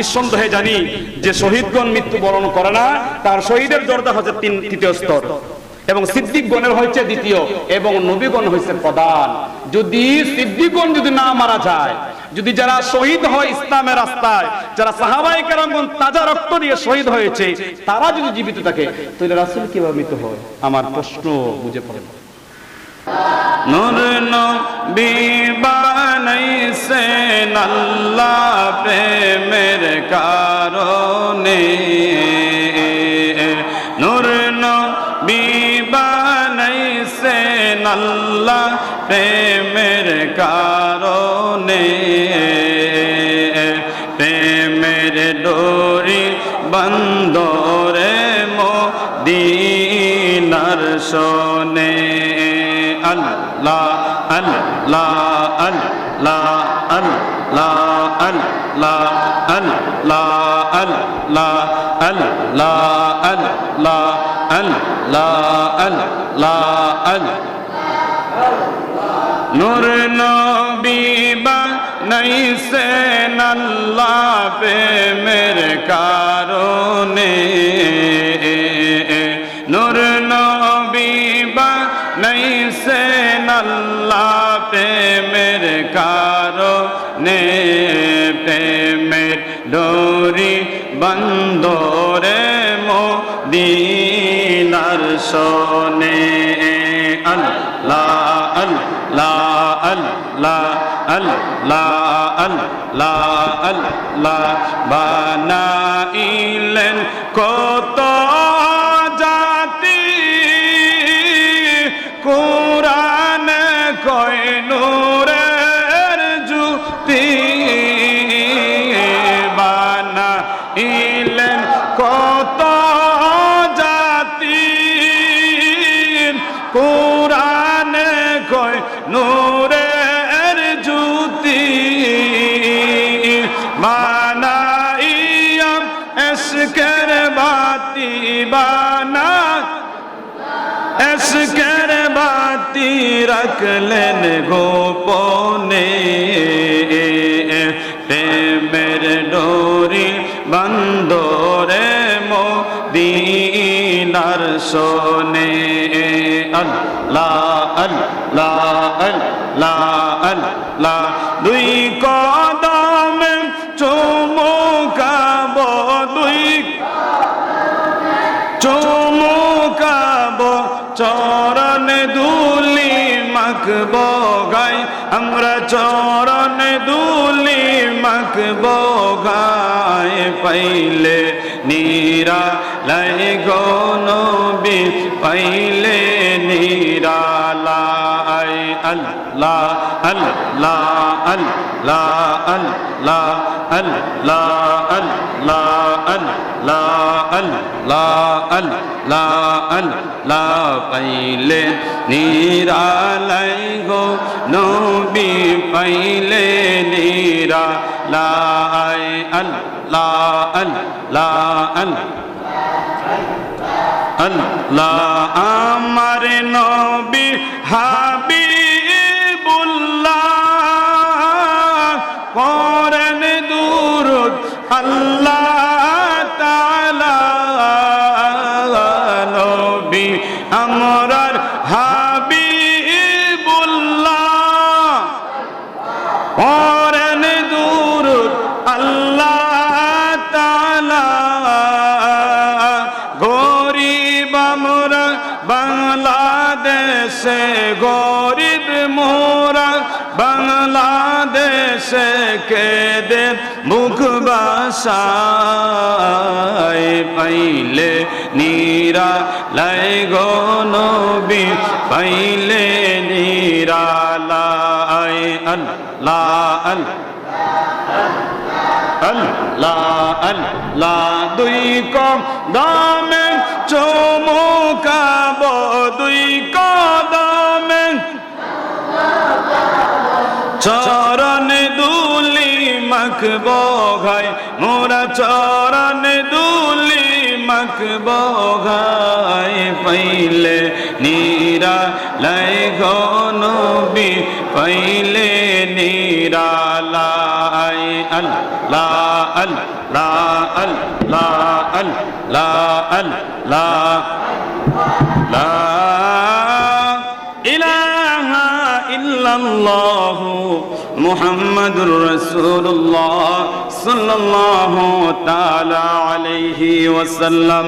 নিঃসন্দেহে জানি যে শহীদগণ মৃত্যুবরণ করে না, তার শহীদের দরজা হচ্ছে তিন তৃতীয় স্তর। এবং সিদ্দিকগণের হচ্ছে দ্বিতীয়, এবং নবীগণ হচ্ছে প্রধান। যদি সিদ্দিকগণ যদি না মারা যায়, যদি যারা শহীদ হয় ইসলামের রাস্তায়, যারা সাহাবাই কেরামগণ তাজা রক্ত দিয়ে শহীদ হয়েছে, তারা যদি জীবিত থাকে, তাহলে রাসূল কীভাবে মৃত হয়? আমার প্রশ্ন বুঝে পড়ে। নূর নবী বানাইছেন আল্লাহ প্রেমের কারণে। নূর নবী বানাইছেন আল্লাহ প্রেমের কারণে। প্রেমের ডোরি বন্দরে মোদিনার শোনে আল্লাহ আল্লাহ আল্লাহ আল্লাহ আল্লাহ আল্লাহ আল্লাহ আল্লাহ আল্লাহ আল্লাহ আল্লাহ আল্লাহ নূর নবী বানাইছেন আল্লাহ প্রেমের কারণে কারণে প্রেমের ডোরি বন্দরে মোদিনার শোনে। আল্লাহ আল্লাহ আল্লাহ আল্লাহ আল্লাহ আল্লাহ বানাইলেন কত রাখলেন গোপনে। প্রেমের ডোরি বন্দরে মোদিনার সোনে আল্লাহ আল্লাহ আল্লাহ আল্লাহ দুই কদম মাখব গাই, আমরা চরণ দুলি মাখব গাই, পাইলে নীরা লাই গনবি পাইলে নীরা লাই আল্লাহ আল্লাহ আল্লাহ আল্লাহ আল্লাহ আল্লাহ আল্লাহ আল, লা আল লা আল, লা পাইলে নিরালাই গো নবী পাইলে নিরা লাই আল, লা আল লা আল। আল্লাহ, আমার নবী হাবি গরিব মোরা বাংলাদেশে কেদে মুখ বাসায় পাইলে নীরা লাই গো নবী, পাইলে নীরা লাই আল্লাহ আল্লাহ আল্লাহ আল্লাহ দুই কম দামে চমকাব দুই মাখব ঘাই মোরা চরণ দুলি মাখব ঘাই পাইলে নীরা লাই গনবি, পাইলে নিরালাই আল লা আল লা আল লা আল লা আল লা লা ইল্লাল্লাহ মুহাম্মাদুর রাসূলুল্লাহ সাল্লাল্লাহু তাআলা আলাইহি ওয়াসাল্লাম।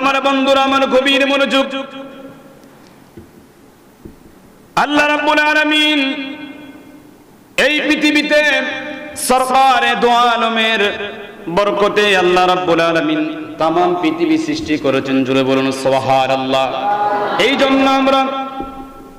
আমার বন্ধুরা, আমার গভীর মনোযোগ। আল্লাহ রাব্বুল আলামিন এই পৃথিবীতে সরকারে দো আলমের বরকতে আল্লাহ রাব্বুল আলামিন তাম পৃথিবী সৃষ্টি করেছেন জুড়ে বলুন সোহার আল্লাহ এই জন্য আমরা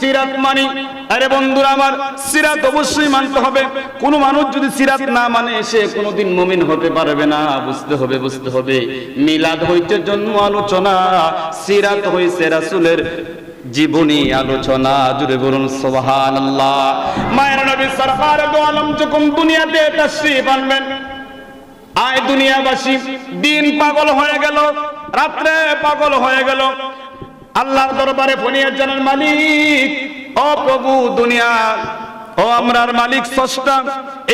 সিরাত মানি। আরে বন্ধুরা আমার, সিরাত অবশ্যই মানতে হবে। কোন মানুষ যদি সিরাত না মানে সে কোনোদিন মুমিন হতে পারবে না। বুঝতে হবে বুঝতে হবে। মিলাদ হইতে জন্ম আলোচনা, সিরাত হইছে রাসূলের জীবনী আলোচনা। জুড়ে বলুন, সুবহানাল্লাহ। মায়ের নবী সরকার আলম, যখন দুনিয়াতে তাশরীফ আনবেন, আয় দুনিয়াবাসী, দিন পাগল হয়ে গেল, রাত্রে পাগল হয়ে গেল। আল্লাহর দরবারে ফনিয়ার জানার মালিক, ও প্রভু দুনিয়া, ও আমরার মালিক স্রষ্টা,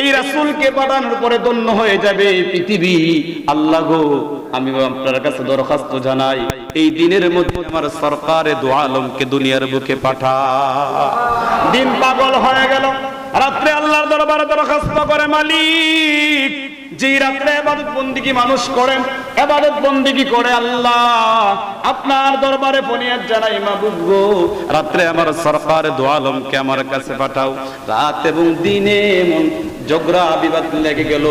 এই রাসূলকে পাঠানোর পরে ধন্য হয়ে যাবে পৃথিবী। আল্লাহ গো আমি আপনার কাছে দরখাস্ত জানাই, এই দিনের মধ্যে আমার সরকারে দু আলমকে দুনিয়ার বুকে পাঠা দিন পাগল হয়ে গেল। রাত্রে আল্লাহর দরবারে দরখাস্ত করে মালিক যে রাত্রে এবাদত বন্দিগি মানুষ করেন এবাদত বন্দিগি করে আল্লাহ? আপনার দরবারে ফনিয়াত জানাই, মাহবুব গো। রাত্রে আমার সরকার দোয়ালমকে আমার কাছে পাঠাও। রাত এবং দিনে ঝগড়া বিবাদ লেগে গেল,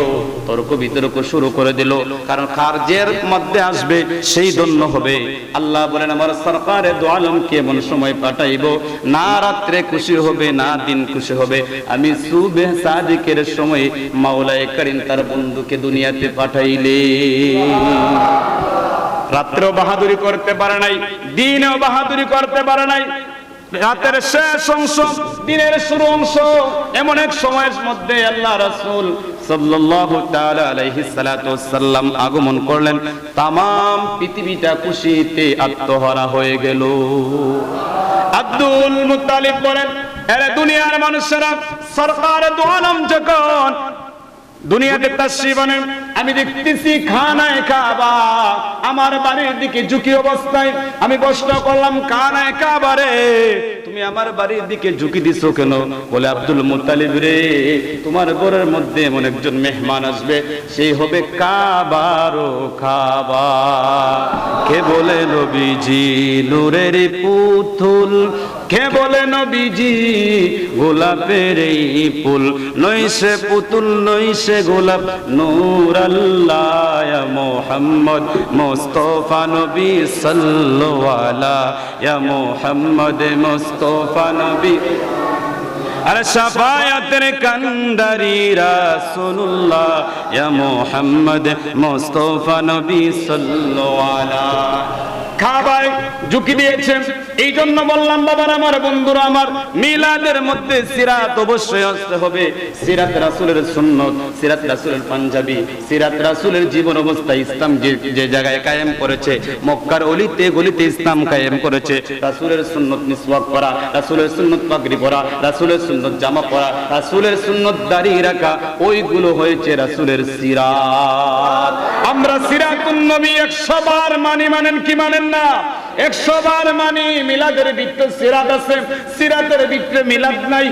তর্ক বিতর্ক শুরু করে দিল। কারণ কার্যের মধ্যে আসবে, সেই দন্য হবে। আল্লাহ বলেন, আমার সরকারে দু আলমকে এমন সময় পাঠাইব, না রাত্রে খুশি হবে, না দিন খুশি হবে। আমি সুবে সাদিকের সময় মাওলায় করিম তার বন্ধুকে দুনিয়াতে পাঠাইলে। রাত্রেও বাহাদুরি করতে পারে নাই, দিনেও বাহাদুরি করতে পারে নাই। রাতের শেষ অংশ, দিনের শুরু অংশ, এমন এক সময়ের মধ্যে আল্লাহ রাসূল সাল্লাল্লাহু ওয়াসাল্লাম আগমন করলেন। তামাম পৃথিবীটা খুশিতে আত্মহারা হয়ে গেল। আব্দুল মুত্তালিব বলেন, এরে দুনিয়ার মানুষেরা, সরকার দু আলম যখন দুনিয়াতে তাশরিফ আনেন আমি দেখতেছি খানায় কাবা। আমার বাড়ির দিকে ঝুঁকি অবস্থায় আমি প্রশ্ন করলাম কানায় কাবারে তুমি আমার বাড়ির দিকে ঝুঁকি দিছো কেন? বলে, আব্দুল মুত্তালিব রে, তোমার ঘরের মধ্যে এমন একজন মেহমান আসবে, সেই হবে কাবার ও খাবা। কে বলে, নবীজি, নূরের পুতুল কে বলে নবীজি, গোলাপের এই ফুল। নইসে পুতুল নইসে গোলাপ, নূর আল্লাহ মোহাম্মদ, মোস্তফা নবী সাল্লাল্লাহু ইয়া মোহাম্মদ মোস্তফা নবী। আর শাফায়াতের কান্দারি ইয়া মুহাম্মদ মুস্তাফা নবী সাল্লাল্লাহু আলা। খাবায় ঝুঁকি দিয়েছেন। এই জন্য বললাম, বাবার আমার, বন্ধুরা আমার, মিলাদের মধ্যে সিরাত অবশ্যই আসতে হবে। সিরাত রাসূলের সুন্নত, সিরাত রাসূলের পাঞ্জাবি, সিরাত রাসূলের জীবন অবস্থা, ইসলাম যে জায়গায় কায়েম করেছে, মক্কার অলিতে গলিতে ইসলাম কায়েম করেছে। রাসূলের সুন্নত মিসওয়াক করা, রাসূলের সুন্নত পাগড়ি পরা, রাসূলের সুন্নত জামা পরা, রাসূলের সুন্নত দাড়ি রাখা, ওইগুলো হয়েছে রাসূলের সিরাত। আমরা সিরাতুন নবী 100 বার মানি মানেন কি মানেন 100 বার মানি মিলাদের ভিতরে সিরাত আছে। সিরাতের ভিতরে মিলাদ নাই।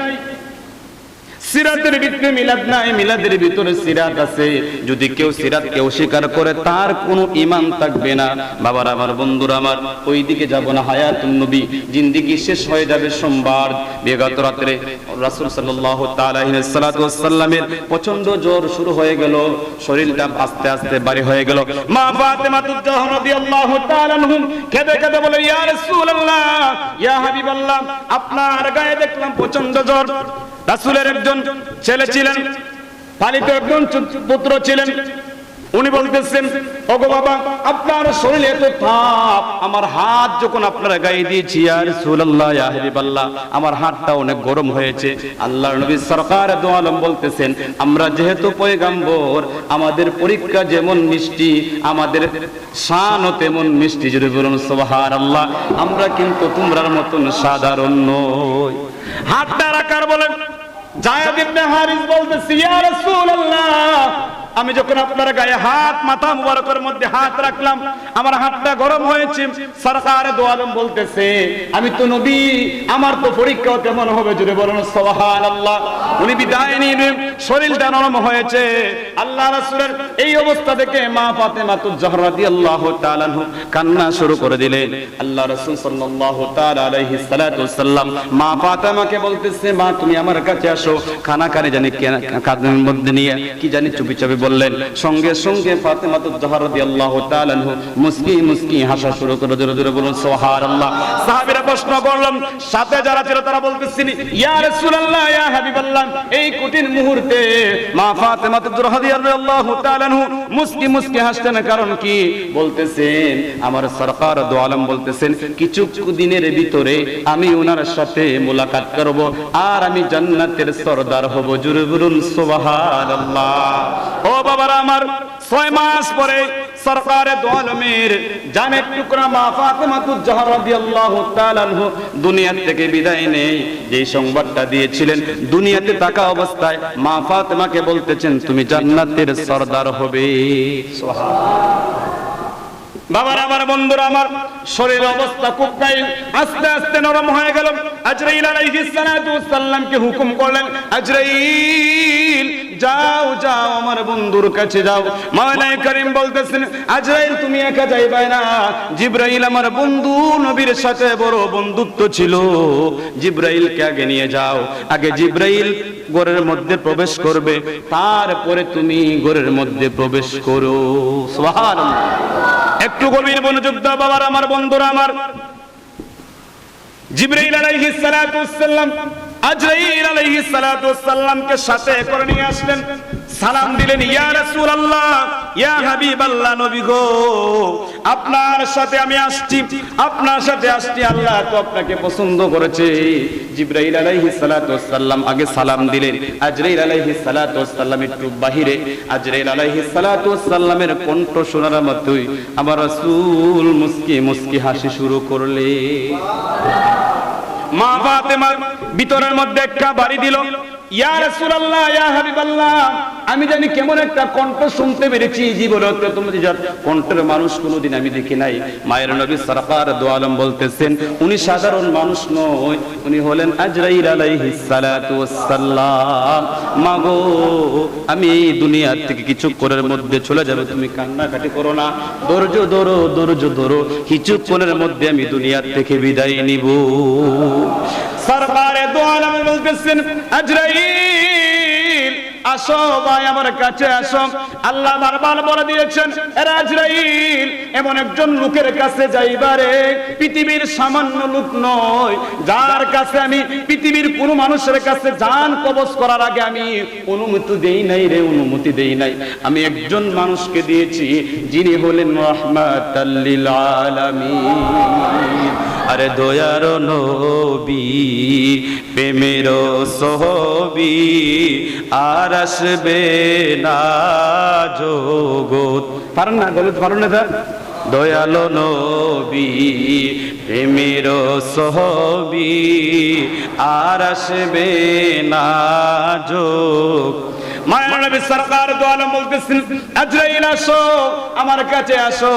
সিরাতের ভিতরে মিলাদ নাই, মিলাদের ভিতরে সিরাত আছে। যদি কেউ সিরাতকে অস্বীকার করে, তার কোনো ইমান থাকবে না। বাবার, আমার বন্ধুরা, আমার ওই দিকে যাব না। হায়াতুন নবী, জিন্দিগি শেষ হয়ে যাবে সোমবার। বিগত রাত্রে রাসূল সাল্লাল্লাহু তাআলা আলাইহি সাল্লাতু ওয়াসাল্লামের প্রচণ্ড জ্বর শুরু হয়ে গেল। শরীরটা আস্তে আস্তে ভারী হয়ে গেল। মা ফাতেমা তুজ্জাহ রাদিয়াল্লাহু তাআলা আনহুম কেঁদে কেঁদে বলে, ইয়া রাসূলুল্লাহ, ইয়া হাবিবাল্লাহ, আপনার গায়ে দেখলাম প্রচণ্ড জ্বর। রাসূলের একজন ছেলে ছিলেন, পালিত একজন পুত্র ছিলেন। উনি বলতেছেন, ওগো বাবা, আপনার শরীরে এত তাপ, আমার হাত যখন আপনার গায়ে দিয়েছি আর সুল্লাহ হাবিবাল্লাহ, আমার হাতটা অনেক গরম হয়েছে। আল্লাহ নবী সরকার দো আলম বলতেছেন, আমরা যেহেতু পয়গাম্বর, আমাদের পরীক্ষা যেমন মিষ্টি, আমাদের শানও তেমন মিষ্টি। যদি বলুন সোহার আল্লাহ আমরা কিন্তু তোমরার মতন সাধারণ নই। হাতটা রাখার বলেন। জায়াদ ইবনে হারিস বলতেছে ইয়া রাসূলুল্লাহ আমি যখন আপনার গায়ে হাত, মাথা মুবারকের মধ্যে হাত রাখলাম, আমার হাতটা গরম হয়েছে, সরকার দোয়ালম বলতেছে, আমি তো নবী, আমার তো পরীক্ষা কেমন হবে জুড়ে বলুন, সুবহানাল্লাহ। উনি বিদায় নিয়ে শরীরটা নরম হয়েছে। আল্লাহ রাসূলের এই অবস্থা দেখে মা ফাতেমা তো জহরা রাদিয়াল্লাহু তাআলা কান্না শুরু করে দিলেন। আল্লাহ রাসূল সাল্লাল্লাহু তাআলা আলাইহি ওয়াসাল্লাম মা ফাতেমাকে বলতেছে, মা, তুমি আমার কাছে আসো খানা কানে জানি কে- কাঁধের মধ্যে নিয়ে, কি জানি চুপি চাপি বললেন, সঙ্গে সঙ্গে ফাতেমা তো জহরা রাদিয়াল্লাহু তাআলা মুস্কি মুস্কি হাসা শুরু করে জোরে জোরে বলুন সুবহানাল্লাহ। সাহাবীরা প্রশ্ন করলাম সাথে যারা ছিল তারা বলতেছেন, ইয়া এই কঠিন মুহূর্তে মা ফাতেমা হাসতেন কারণ কি? বলতেছেন, আমার সরকার আলম বলতেছেন কিছু দিনের ভিতরে আমি ওনার সাথে মোলাকাত করব, আর আমি জান্নাতের সরদার হব, জুরে বলুন, সুবহানাল্লাহ। ও বাবারা আমার, ছয় মাস পরে সরকারে দোয়ালমের জানের টুকরা মা ফাতেমা তু জহর রাদিয়াল্লাহু তাআলা আনহু দুনিয়া থেকে বিদায় নেই। যেই সংবাদটা দিয়েছিলেন, দুনিয়াতে থাকা অবস্থায় মা ফাতেমাকে বলতেছেন, তুমি জান্নাতের সরদার হবে। বাবার, আমার বন্ধুরা, আমার শরীর অবস্থা খুব নাই আস্তে আস্তে নরম হয়ে গেল। আজরাইল আলাইহিস সালাতু হুকুম করলেন, আজরাইল, যাও যাও, আমার বন্ধুর কাছে যাও। মাওলাই করিম বলতেছেন, আজরাইল, তুমি একা যাইবে না। জিব্রাইল আমার বন্ধু, নবীর সাথে বড় বন্ধুত্ব ছিল। জিব্রাইলকে আগে নিয়ে যাও। আগে জিব্রাইল ঘরের মধ্যে প্রবেশ করবে। তারপরে তুমি ঘরের মধ্যে প্রবেশ করো। সুবহানাল্লাহ। একটু গভীর মনোযোগ দাও বাবার, আমার বন্ধুরা, আমার। জিব্রাইল আলাইহিস সালাতু ওয়াসসালাম আজরাইল আলাইহিস সালাতু ওয়াসসালামকে সাথে করে নিয়ে আসলেন। সালাম দিলেন, ইয়া রাসূলুল্লাহ, ইয়া হাবিবাল্লাহ নবী গো, আপনার সাথে আমি আসছি, আপনার সাথে আসছি, আল্লাহ তো আপনাকে পছন্দ করেছে। জিব্রাইল আলাইহিস সালাতু ওয়াসসালাম আগে সালাম দিলেন। আজরাইল আলাইহিস সালাতু ওয়াসসালাম একটু বাহিরে। আজরাইল আলাইহিস সালাতু ওয়াসসালামের কণ্ঠ শোনার মতোই আমার রাসূল মুস্কি মুস্কি হাসি শুরু করলে মা ফাতেমার ভিতরের মধ্যে একটা বাড়ি দিল। আমি জানি কেমন একটা কণ্ঠ শুনতে পেরেছি, জীবনে কণ্ঠের মানুষ কোনোদিন আমি দেখি নাই। মায়ের নবী সরকার দো আলম বলতেছেন, উনি সাধারণ মানুষ নয়, উনি হলেন মাগো, আমি এই দুনিয়ার থেকে কিছুক্ষণের মধ্যে চলে যাবে, তুমি কান্নাকাটি করো না। ধৈর্য ধরো ধৈর্য ধরো কিছুক্ষণের মধ্যে আমি দুনিয়ার থেকে বিদায় নিব। সরকারে দো আলম বলতেছেন, আজরাইল আসো ভাই, আমার কাছে আসো। আল্লাহ বারবার বলে দিয়েছেন এমন একজন লোকের কাছে যাইবারে পৃথিবীর সামান্য লোক নয়। যার কাছে আমি, পৃথিবীর কোন মানুষের কাছে জান কবজ করার আগে আমি অনুমতি দেই নাই রে, অনুমতি দেই নাই। আমি একজন মানুষকে দিয়েছি, যিনি হলেন রহমাতাল্লিল আলামিন। আরে দয়ার নবী, প্রেমের সহবি, আর আসবে না জগৎ। পারেন না গলত পারেন না তা? দয়ালো নবী, প্রেমের সহবি, আর আসবে না যোগ মায়া নবী সরকার দোয়ালে বলতেছেন, আজরাইল আসো, আমার কাছে আসো।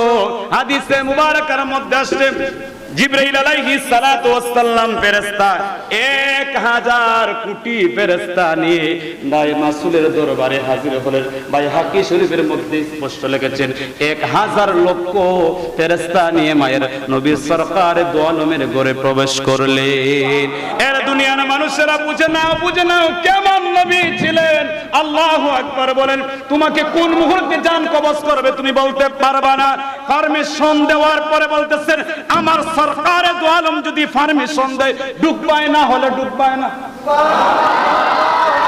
হাদিসে মুবারকার মধ্যে আসছে জিব্রাইল আলাইহি সালাতু ফেরেশতা 1000 কোটি ফেরেশতা নিয়ে নাই মাসুলের দরবারে হাজির হলেন। ভাই হাকি শরীফের মধ্যে স্পষ্ট লিখেছেন 1000 লক্ষ ফেরেশতা নিয়ে মায়ের নবী সরকার দোয়ালমের ঘরে প্রবেশ করলেন। এর দুনিয়ার মানুষেরা বুঝে নাও বুঝে নাও কেমন নবী ছিলেন। আল্লাহ আকবার বলেন, তোমাকে কোন মুহূর্তে যান কবজ করবে তুমি বলতে পারবা না। পারমিশন দেওয়ার পরে বলতেছেন, আমার সরকারে আলম যদি পারমিশন দেয় ডুববায় না হলে ডুববায় না।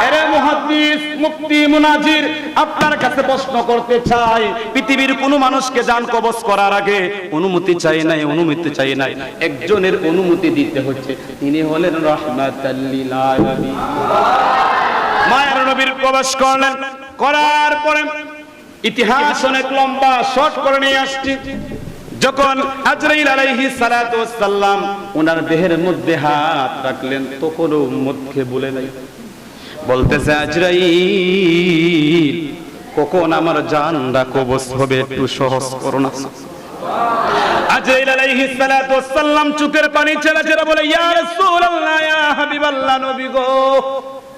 এরে মুফতি, মুনাজির, আপনার কাছে প্রশ্ন করতে চাই, পৃথিবীর মানুষকে জান করার আগে অনুমতি চাই নাই, অনুমতি চাই নাই। একজনের অনুমতি দিতে হচ্ছে, তিনি হলেন রহমাতাল্লিল আলামিন। মায়ের নবীর প্রবেশ করলেন। করার পরে ইতিহাস অনেক লম্বা, শর্ট করে নিয়ে আসছি। যখন আজরাইল আলাইহিস সালাতু ওয়াস সালাম ওনার দেহের মধ্যে হাত রাখলেন তখন উম্মতকে বলে নাই। বলতেছে, আজরাইল, কখন আমার জানটা কবজ হবে একটু সহজ করো না। আজরাইল আলাইহিস পানি ছেড়ে ছেড়ে বলে, ইয়া রাসূলুল্লাহ, ইয়া হাবিবাল্লাহ নবী গো,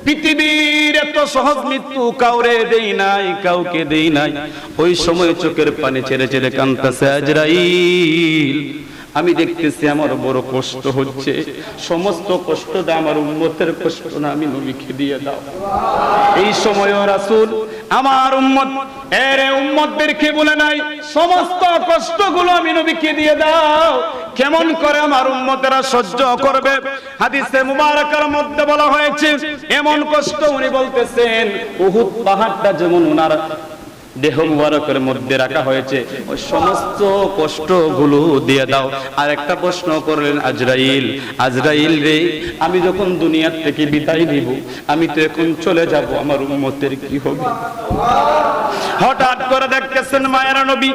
পৃথিবীর এত সহজ মৃত্যু কাউরে দেই নাই, কাউকে দেই নাই। ওই সময় চোখের পানি ছেড়ে ছেড়ে কান্তাছে আজরাইল আমি দেখতেছি আমার বড় কষ্ট হচ্ছে। সমস্ত কষ্টটা আমার উম্মতের কষ্ট না আমি নবীকে দিয়ে দাও। এই সময় রাসূল আমার উম্মত, এর উম্মতদেরকে বলে নাই, সমস্ত কষ্টগুলো আমি নবীকে দিয়ে দাও। কেমন করে আমার উম্মতেরা সহ্য করবে? হাদিসে মুবারকার মধ্যে বলা হয়েছে, এমন কষ্ট উনি বলতেছেন, উহুদ পাহাড়টা যেমন ওনার দেহ মুবারকের মধ্যে রাখা হয়েছে। ওই সমস্ত কষ্টগুলো দিয়ে দাও। আর একটা প্রশ্ন করলেন আজরাইল। আজরাইল রে, আমি যখন দুনিয়ার থেকে বিদায় নিব, আমি তো এখন চলে যাব। আমার উম্মতের কি হবে? হঠাৎ করে দেখতেছেন মায়ের নবী।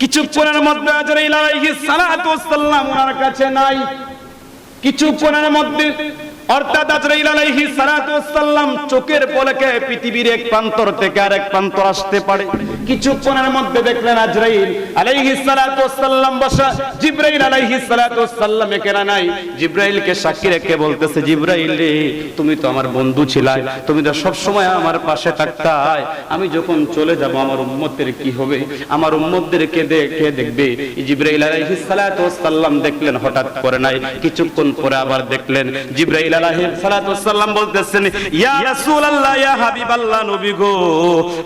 কিছুক্ষণের মধ্যে আজরাইল আলাইহিস সালাতু ওয়াস সালাম ওনার কাছে নাই। কিছুক্ষণের মধ্যে চোখের পলকে পৃথিবীর এক প্রান্তর থেকে আরেক প্রান্তর আসতে পারে। কিছুক্ষণের মধ্যে দেখলেন আজরাইল আলাইহিস সালাতু ওয়াস সালাম বসা। জিবরাইল আলাইহিস সালাতু ওয়াস সালাম এখানে নাই। জিবরাইলকে সাক্ষী রেখে বলতেছে, জিবরাইল রে, তুমি তো আমার বন্ধু ছিলাই তুমি তো সব সময় আমার পাশে থাকতাই। আমি যখন চলে যাব, আমার উম্মতের কি হবে? আমার উম্মতদের কে দেখে দেখবে? জিবরাইল আলাইহিস সালাতু ওয়াস সালাম দেখলেন, হঠাৎ করে নাই। কিছুক্ষণ পরে আবার দেখলেন, জিবরাইল আলাইহিস সালাতু ওয়াস সালাম বলতেছেন, ইয়া রাসূলুল্লাহ, ইয়া হাবিবাল্লাহ নবী গো,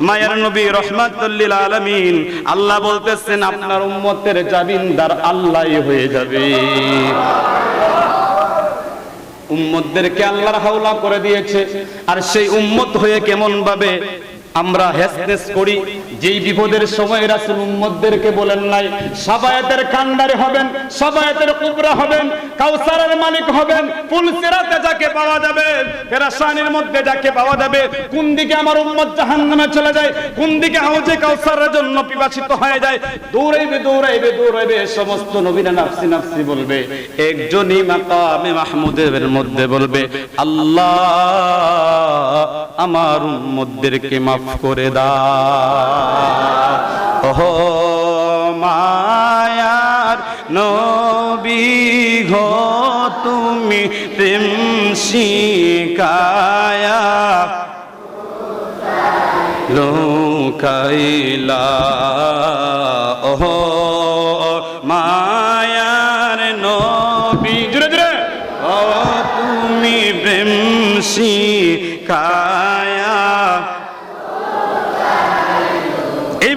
মায়ের নবী রহমাতুল আলামিন। আল্লাহ বলতেছেন, আপনার উম্মতের জামিনদার আল্লাহই হয়ে যাবে। উম্মতদেরকে আল্লাহর হাওলা করে দিয়েছে। আর সেই উম্মত হয়ে কেমন ভাবে আমরা হেসনেস করি, যেই বিপদের সময় রাসূল উম্মতদেরকে বলেন নাই, সাবায়াতের কান্ডারে হবেন, সাবায়াতের কুবরা হবেন, কাউসারের মালিক হবেন, ফুল সিরাতে যাকে পাওয়া যাবে ফেরাসানের মধ্যে যাকে পাওয়া যাবে, কোন দিকে আমার উম্মত জাহান্নামে চলে যায়, কোন দিকে হাউজে কাউসারের জন্য পিপাসিত হয়ে যায়, দৌড়াইবে দৌড়াইবে দৌড়াইবে, সমস্ত নবীরা নাফসি নাফসি বলবে। একজনই মাকামে মাহমুদের মধ্যে বলবে, আল্লাহ, আমার উম্মতদেরকে মাফ করে দাও। ওহ মায়ার নবী ঘো তুমি প্রেম শিকায়া লোকাইলা। ওহ মায়ার নবী জুড়ে জুড়ে ও তুমি প্রেম শিকায়া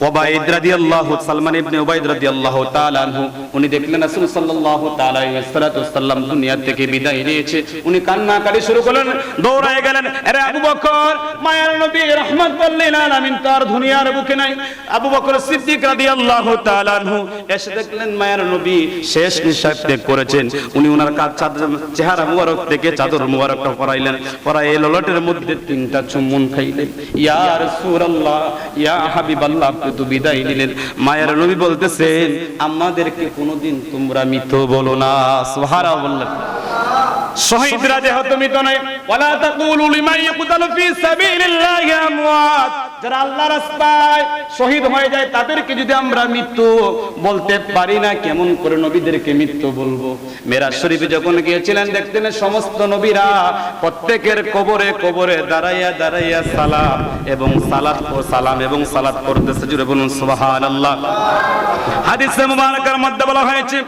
ওবাইদ রাদিয়াল্লাহু সালমান ওবাইদ রাদিয়াল্লাহু উনি দেখলেন উনি নবী শেষ নিঃশ্বাস করেছেন। উনি ওনার কাজ চেহারা মুবারক থেকে চাদর মুবারকটা পরাইলেন। পরাই ললটের মধ্যে তিনটা চুম্বন খাইলেন। ইয়া রাসূলুল্লাহ, ইয়া হাবিবাল্লাহ আপনি তো বিদায় নিলেন। মায়ের নবী বলতেছেন, আমাদেরকে কোনোদিন তোমরা মিথ্য বলো না। সোহারা বললেন শহীদরা যেহেতু মৃত নয়। ওয়ালা তাকুলু লিমান ফি সাবিলিল্লাহি আমওয়াত। যারা রাস্তায় শহীদ হয়ে যায়, তাদেরকে যদি আমরা মৃত্যু বলতে পারি না, কেমন করে নবীদেরকে মৃত্যু বলব? মেরাজ শরীফে যখন গিয়েছিলেন, দেখতেন সমস্ত নবীরা প্রত্যেকের কবরে কবরে দাঁড়াইয়া দাঁড়াইয়া সালাম এবং সালাত ও সালাম এবং সালাত করতেছে জুড়ে বলুন, সুবহানাল্লাহ। হাদিসে মুবারকের মধ্যে বলা হয়েছে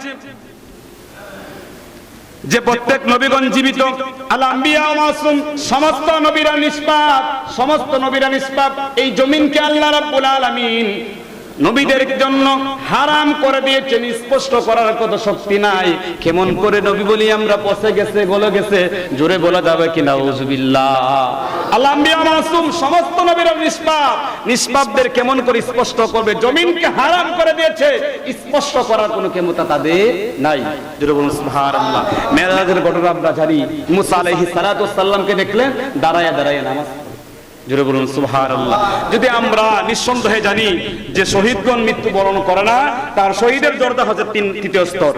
যে প্রত্যেক নবীগণ জীবিত সমস্ত নবীরা নিষ্পাপ, সমস্ত নবীরা নিষ্পাপ, এই জমিনকে আল্লাহ রাব্বুল আলামিন নবীদের জন্য হারাম করে দিয়েছেন, স্পষ্ট করার কত শক্তি নাই। কেমন করে নবী বলি, আমরা পচে গেছে, গলে গেছে, জোরে বলা যাবে কিনা উজবিল্লাহ আল্লাহ আম্বিয়া মাসুম, সমস্ত নিষ্পাপ। নিষ্পাপদের কেমন করে স্পষ্ট করবে, জমিনকে হারাম করে দিয়েছে, স্পষ্ট করার কোনো ক্ষমতা তাদের নাই। জোরে বলুন মেরাজের ঘটনা আমরা জানি। মুসা সাল্লামকে দেখলেন, দাঁড়ায়া দাঁড়ায়া নামাজ জোরে বলুন, সুবহানাল্লাহ। যদি আমরা নিঃসন্দেহে জানি যে শহীদগণ মৃত্যুবরণ করে না, তার শহীদের দরজা হচ্ছে তিন তৃতীয় স্তর।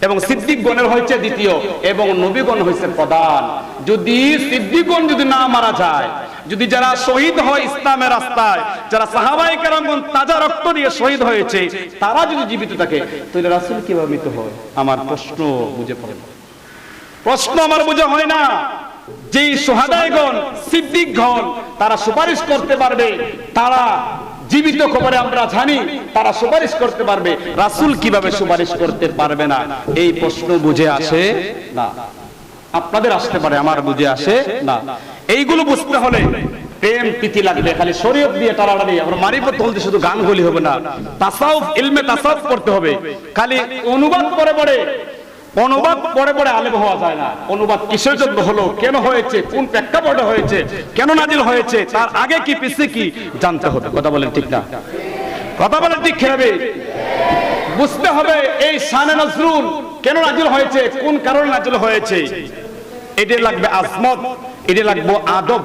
এবং সিদ্দিকগণের হয়েছে দ্বিতীয়, এবং নবীগণ হয়েছে প্রধান। যদি সিদ্দিকগণ যদি না মারা যায়, যদি যারা শহীদ হয় ইসলামের রাস্তায়, যারা সাহাবাই কেরামগণ তাজা রক্ত দিয়ে শহীদ হয়েছে, তারা যদি জীবিত থাকে, তাহলে রাসূল কীভাবে মৃত হয়? আমার প্রশ্ন বুঝে পড়ে। প্রশ্ন আমার বোঝা হয় না। যে সোহাদায়গণ, সিদ্দিকগণ, তারা সুপারিশ করতে পারবে, তারা জীবিত খবরে আমরা জানি, তারা সুপারিশ করতে পারবে। রাসূল কীভাবে সুপারিশ করতে পারবে না? এই প্রশ্ন বুঝে আসে না। আপনাদের আসতে পারে, আমার বুঝে আসে না। এইগুলো বুঝতে হলে প্রেম, প্রীতি লাগবে, খালি শরীয়ত দিয়ে টানাটানি। আমরা মারিফত তুলতে শুধু গান গলি হবে না। তাসাউফ, ইলমে তাসাউফ করতে হবে। খালি অনুবাদ করে পরে অনুবাদ পরে পরে আলেম হওয়া যায় না। অনুবাদ কিসের জন্য হলো? কেন হয়েছে? কোন প্রেক্ষাপটে হয়েছে? কেন নাজিল হয়েছে? তার আগে কি, পিছে কি? জানতে হবে। কথা বলেন ঠিক না? কথা বলেন ঠিক খেয়াবে বুঝতে হবে এই শানে নজরুল কেন নাজিল হয়েছে? কোন কারণে নাজিল হয়েছে? এটা লাগবে আজমত এটা লাগবে আদব।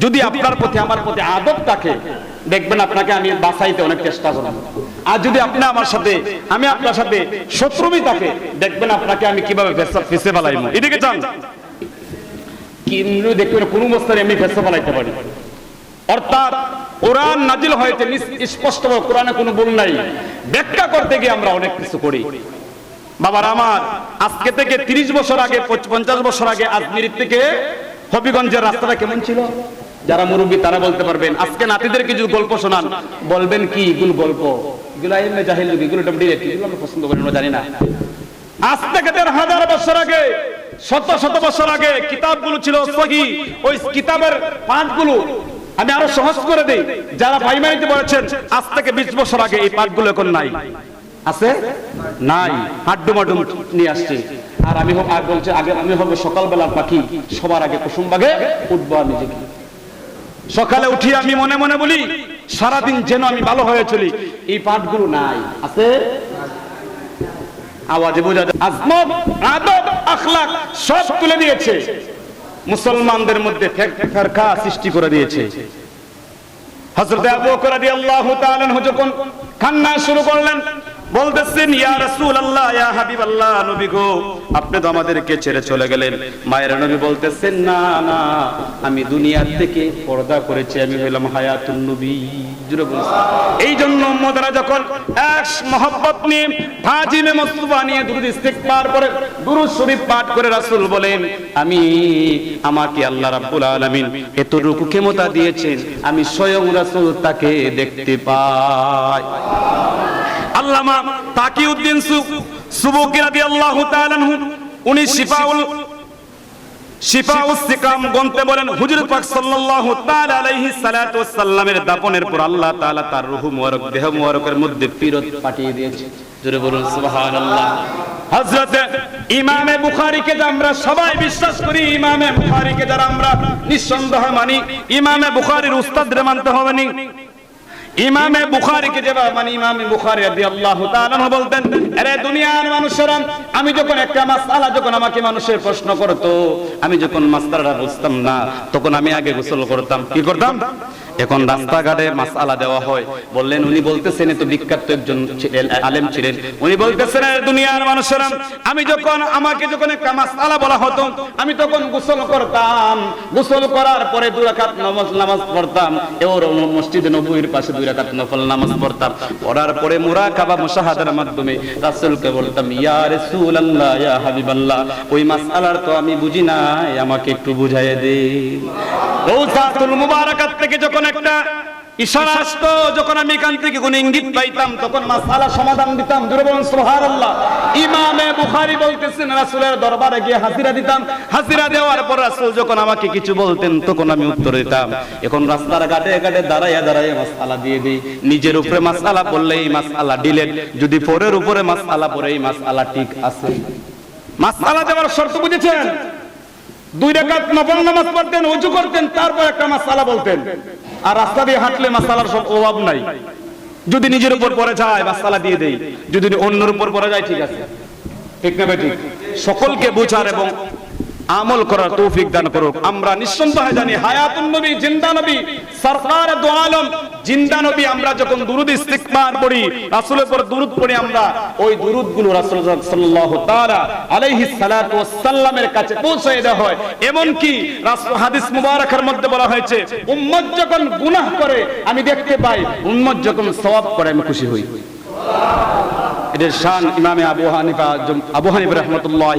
যদি আপনার প্রতি আমার প্রতি আদব থাকে, দেখবেন আপনাকে আমি বাঁচাইতে অনেক চেষ্টা করব। আর যদি আপনি আমার সাথে, আমি আপনার সাথে শত্রুমি থাকে, দেখবেন আপনাকে আমি কীভাবে ফেসা- ফেসে ফেলাইব। এদিকে চান কিন্তু দেখবেন কোন অবস্থায় আমি ফেসে ফেলাইতে পারি। অর্থাৎ কোরআন নাজিল হয়েছে স্পষ্ট কোরআনে কোনো ভুল নাই। ব্যাখ্যা করতে গিয়ে আমরা অনেক কিছু করি। বাবার আমার, আজকে থেকে 30 বছর আগে পঞ্চাশ বছর আগে আজমির থেকে হবিগঞ্জের রাস্তাটা কেমন ছিল? যারা মুরব্বী, তারা বলতে পারবেন, আজকে নাতিদেরকে যদি গল্প শোনান। বলবেন কি এগুলো গল্প? এগুলো এমনি জাহিল লোক এগুলো এগুলো আমরা পছন্দ করি জানি না। আজ থেকে দেড় হাজার বছর আগে, শত শত বছর আগে কিতাবগুলো ছিল সহি। ওই কিতাবের পাঠগুলো আমি আরও সহজ করে যারা আজ থেকে বিশ বছর আগে এই পাঠগুলো এখন নাই। আছে? নাই। নিয়ে আসছে। আর আমি হোক আর বলছে, আগে আমি হবে সকালবেলার পাখি, সবার আগে কুসুম বাগে উঠবো আমি সকালে উঠি আমি মনে মনে বলি, সারাদিন যেন আমি ভালো হয়ে চলি। এই পাঠগুলো নাই। আছে? আওয়াজে বোঝা যায়। আজমত, আদব আখলাক সব তুলে দিয়েছে। মুসলমানদের মধ্যে ফের- ফেরকা সৃষ্টি করে দিয়েছে। হযরত আবু বকর রাদিয়াল্লাহু তাআলা যখন কান্না শুরু করলেন বলতেছেন, ইয়া রাসূলুল্লাহ, ইয়া হাবিবাল্লাহ, নবী গো, আপনি তো আমাদেরকে ছেড়ে চলে গেলেন। মায়ের নবী বলতেছেন, না না, আমি দুনিয়ার থেকে পর্দা করেছি, আমি হইলাম হায়াতুন নবী। এই জন্য উম্মতরা যখন এক মহব্বত নিয়ে ফাজিমে মুস্তাফা নিয়ে দুরূদ ইস্তিগফার করে দুরূদ শরীফ পাঠ করে রাসূল বলেন, আমি, আমাকে আল্লাহ রাব্বুল আলামিন এতটুকু ক্ষমতা দিয়েছেন, আমি স্বয়ং রাসূল তাকে দেখতে পাই। আল্লামা তাকিউদ্দিন সুবুকি রাদিয়াল্লাহু তাআলা উনি শিফাউল শিফাউস সিকাম গন্তে বলেন হুজুর পাক সাল্লাল্লাহু তাআলা আলাইহি ওয়াসাল্লামের দাপনের পর আল্লাহ তাআলা তার রূহ মুবারক দেহ মুবারকের মধ্যে পাঠিয়ে দিয়েছে। জোরে বলুন সুবহানাল্লাহ। হযরতে ইমামে বুখারীকে আমরা সবাই বিশ্বাস করি ইমামে বুখারীকে যারা আমরা নিঃসন্দেহ মানি ইমামে বুখারীর উস্তাদরে মানতে হবে নি। ইমামে বুখারীকে যেভাবে মানে ইমামে বুখারী রাদিয়াল্লাহু তাআলা বলতেন, আরে দুনিয়ার মানুষেরা, আমি যখন একটা মাসআলা যখন আমাকে মানুষের প্রশ্ন করতো, আমি যখন মাসআলাটা বুঝতাম না, তখন আমি আগে গোসল করতাম। কি করতাম? এখন রাস্তাঘাটে মাসআলা দেওয়া হয়। বললেন, উনি বলতেছেন, এত বিখ্যাত একজন আলেম ছিলেন। উনি বলতেছেন দুনিয়ার মানুষেরা, আমি যখন আমাকে যখন একটা মাসআলা বলা হতো, আমি তখন গোসল করতাম। গোসল করার পরে দুই রাকাত নামাজ নামাজ পড়তাম। এওর মসজিদে নববীর পাশে দুই রাকাত নফল নামাজ পড়তাম। পড়ার পরে মুরাকাবা, মুশাহাদার মাধ্যমে রাসূলকে বলতাম, ইয়া রাসূলুল্লাহ, ইয়া হাবিবাল্লাহ, ওই মাসআলার তো আমি বুঝি না আমাকে একটু বুঝাইয়ে দে। রৌজাতুল মুবারাকাত থেকে যখন একটা ইশারা আসতো, যখন আমি এখান থেকে কোন ইঙ্গিত পাইতাম, তখন মাসালা সমাধান দিতাম। জোরে বলুন, সুবহানাল্লাহ। ইমামে বুখারী বলতেছেন, রাসূলের দরবারে গিয়ে হাজিরা দিতাম। হাজিরা দেওয়ার পর রাসূল যখন আমাকে কিছু বলতেন, তখন আমি উত্তর দিতাম। এখন রাস্তার ঘাটে ঘাটে দাঁড়াইয়া দাঁড়াইয়া মাসালা দিয়ে দিই। নিজের উপরে মাসালা পড়লেই মাসালা ডিলেট যদি পরের উপরে মাসালা পড়ে, এই মাসালা ঠিক আছে। মাসালা দেওয়ার শর্ত বুঝেছেন? দুই রাকাত নফল নামাজ পড়তেন ওযু করতেন, তারপর একটা মাসালা বলতেন। আর রাস্তা দিয়ে হাঁটলে মাসালার সব অভাব নাই। যদি নিজের উপর পরে যায়, মাসালা দিয়ে দেয় যদি অন্যের উপর পড়ে যায়, ঠিক আছে। ঠিক না ঠিক? সকলকে বুঝার এবং আমল করার তৌফিক দান করুক। আমরা নিঃসন্দেহে জানি হায়াতুন নবী, জিন্দা নবী, সরকার দু আলম, জিন্দা নবী আমরা যখন দুরুদ ইস্তিগফার পড়ি, রাসূলের পর দুরুদ পড়ি আমরা, ওই দুরুদগুলো রাসূল সাল্লাল্লাহু তাআলা আলাইহিস সালাতু ওয়াস সালামের কাছে পৌঁছে দেওয়া হয়। এমন কি রাসূল হাদিস মুবারকের মধ্যে বলা হয়েছে, উম্মত যখন গুনাহ করে, আমি দেখতে পাই, উম্মত যখন সওয়াব করে, আমি খুশি হই। এদের শান ইমামে আবু হানিফা আবু রহমতুল্লাহ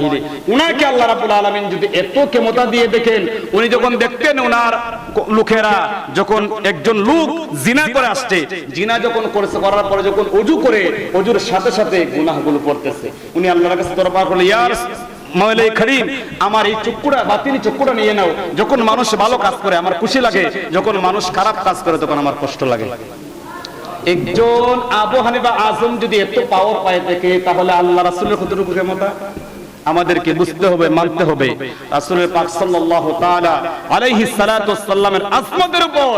উনাকে আল্লাহ রাব্বুল আলামিন যদি এত ক্ষমতা দিয়ে দেখেন, উনি যখন দেখতেন উনার ক- লোকেরা যখন একজন লোক জিনা করে আসছে, জিনা যখন করার পরে যখন অজু করে, অজুর সাথে সাথে গুনাহগুলো পড়তেছে। উনি আল্লাহর কাছে করলেন ইয়ার করিম আমার এই চক্ষুটা, বাতিনি চক্ষুটা নিয়ে নাও। যখন মানুষ ভালো কাজ করে, আমার খুশি লাগে। যখন মানুষ খারাপ কাজ করে, তখন আমার কষ্ট লাগে। একজন আবু হানিফা আজম যদি এত পাওয়ার পায় থাকে তাহলে আল্লাহ রাসূলের কতটুকু ক্ষমতা আমাদেরকে বুঝতে হবে, মানতে হবে। রাসূলের পাক সাল্লাল্লাহু তাআলা আলাইহিস সালাতু ওয়াস সালামের আজমতের উপর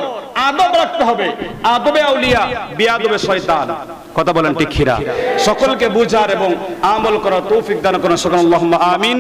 আদব রাখতে হবে। আদবে আউলিয়া, বিয়াদবে শয়তান। কথা বলেন ঠিক সকলকে বুঝার এবং আমল করার তৌফিক দান করুন। সকল আল্লাহুম্মা আমিন।